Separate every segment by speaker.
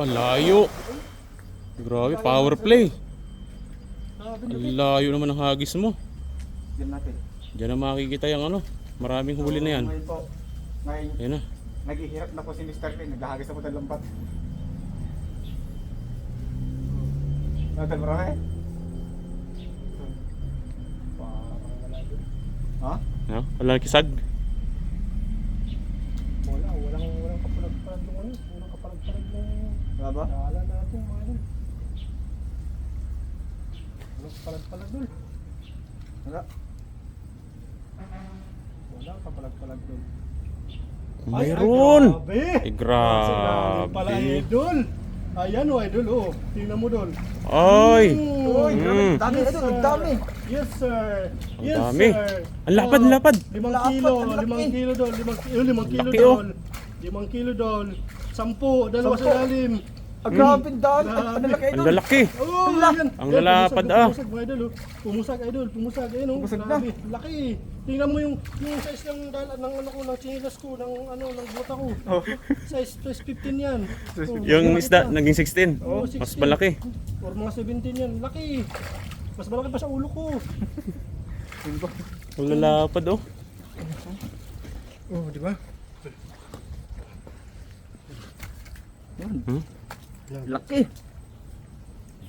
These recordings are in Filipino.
Speaker 1: Ah, layo. Grabe, power play. Ang layo naman ng hagis mo.
Speaker 2: Yan natin.
Speaker 1: Diyan na makikita yung ano. Maraming huli na yan. Ayan na.
Speaker 2: naghihirap na po si Mr. Ken. Naghahagis na po ng lambat. Natal marami? Wala doon. Ha?
Speaker 1: No? Wala kisag.
Speaker 3: Wala, walang walang kapalag-palag ng ano, walang kapalag-palag ng
Speaker 2: Wala ba?
Speaker 3: Naalala natin mga ano. Walang kapalag-palag doon.
Speaker 2: Wala.
Speaker 3: Wala kapalag-palag doon.
Speaker 1: Mayroon!
Speaker 3: Ay, ay, grabe! Sinabi pala
Speaker 1: grabe.
Speaker 3: idol. Ayan o idol oh. Tingnan mo doon.
Speaker 1: Ay!
Speaker 2: Uy,
Speaker 3: Mm.
Speaker 2: grabe.
Speaker 1: Mm.
Speaker 2: Dami. Ang
Speaker 3: sir.
Speaker 2: dami.
Speaker 3: Yes sir.
Speaker 1: Ang
Speaker 3: yes
Speaker 1: dami.
Speaker 3: sir.
Speaker 1: Ang lapad, ang
Speaker 3: Oh,
Speaker 1: lapad.
Speaker 3: Limang
Speaker 2: Lapad,
Speaker 3: kilo,
Speaker 2: ang laki.
Speaker 3: limang kilo doon, limang kilo, limang kilo
Speaker 1: Laki, oh.
Speaker 3: doon. Limang kilo doon. Sampu, dalawa sa
Speaker 2: Sampu.
Speaker 3: ilalim.
Speaker 2: Ang grabe, ang.
Speaker 3: Grabe.
Speaker 2: Ang lalaki
Speaker 1: Ang
Speaker 2: idol.
Speaker 1: lalaki.
Speaker 3: Oh,
Speaker 2: Ang la-
Speaker 3: yan.
Speaker 1: ang lalapad, ah.
Speaker 3: Pumusag, idol, oh. Pumusag, idol. Pumusag, ayun, oh.
Speaker 2: Pumusag na.
Speaker 3: Laki. Tingnan mo yung, yung size ng, dala, ng ano ko, ng chinilas ko, ng ano, ng bota ko.
Speaker 2: Oh.
Speaker 3: Size, size 15 yan. Oh,
Speaker 1: Yung isda, naging 16.
Speaker 3: Oo,
Speaker 1: Mas
Speaker 3: 16.
Speaker 1: malaki.
Speaker 3: Or mga 17 yan. Laki. Mas malaki pa sa ulo ko.
Speaker 1: Ang lalapad oh.
Speaker 3: Oh, di ba?
Speaker 1: Hmm?
Speaker 2: Laki.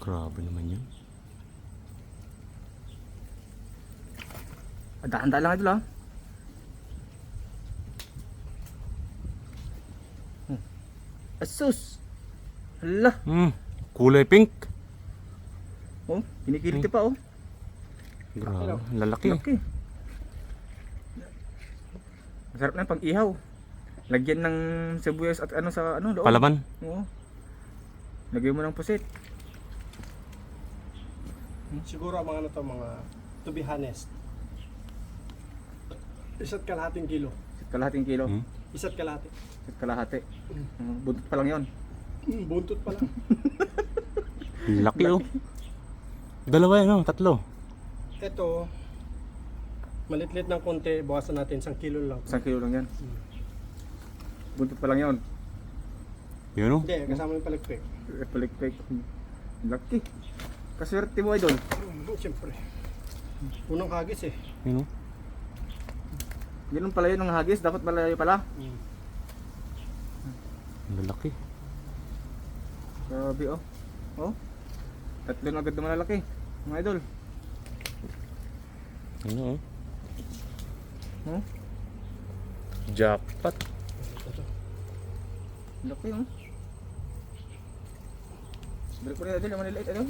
Speaker 1: Grabe naman yun.
Speaker 2: Ah, Dahan-dahan lang idol ah. Hmm. Asus. Hala.
Speaker 1: Hmm. Kulay pink.
Speaker 2: Oh, kinikiliti pa oh.
Speaker 1: Grabe. Lalaki.
Speaker 2: Laki. Masarap na pang ihaw. Lagyan ng sibuyas at ano sa ano loob.
Speaker 1: Palaman.
Speaker 2: Oo. Lagyan mo ng pusit.
Speaker 3: Siguro ang mga ano to, mga to be honest. Isa't kalahating kilo.
Speaker 2: Kalahating kilo.
Speaker 1: Hmm?
Speaker 3: Isa't kalahati.
Speaker 2: Kalahati. Uh, buntot pa lang yon.
Speaker 3: Hmm, buntot pa lang.
Speaker 1: Laki oh. Dalawa yan oh. Tatlo.
Speaker 3: Ito, malitlit ng konti, bawasan natin, isang kilo lang.
Speaker 2: Isang kilo lang yan. Buntot pa lang yon.
Speaker 1: Yun oh.
Speaker 3: Hindi, kasama yung paligpik.
Speaker 2: Palikpik. Laki. Kaswerte mo idol.
Speaker 3: Hmm, Siyempre. Unang hagis eh.
Speaker 1: Yun oh.
Speaker 2: Ganun pala yun ang hagis. Dapat malayo pala.
Speaker 1: Ang lalaki.
Speaker 2: Grabe oh. Oh. Tatlo na agad na malalaki. Mga idol.
Speaker 1: Ano oh.
Speaker 2: Oh.
Speaker 1: Jackpot.
Speaker 2: Laki oh. Balik ko rin idol. Yung maliliit idol.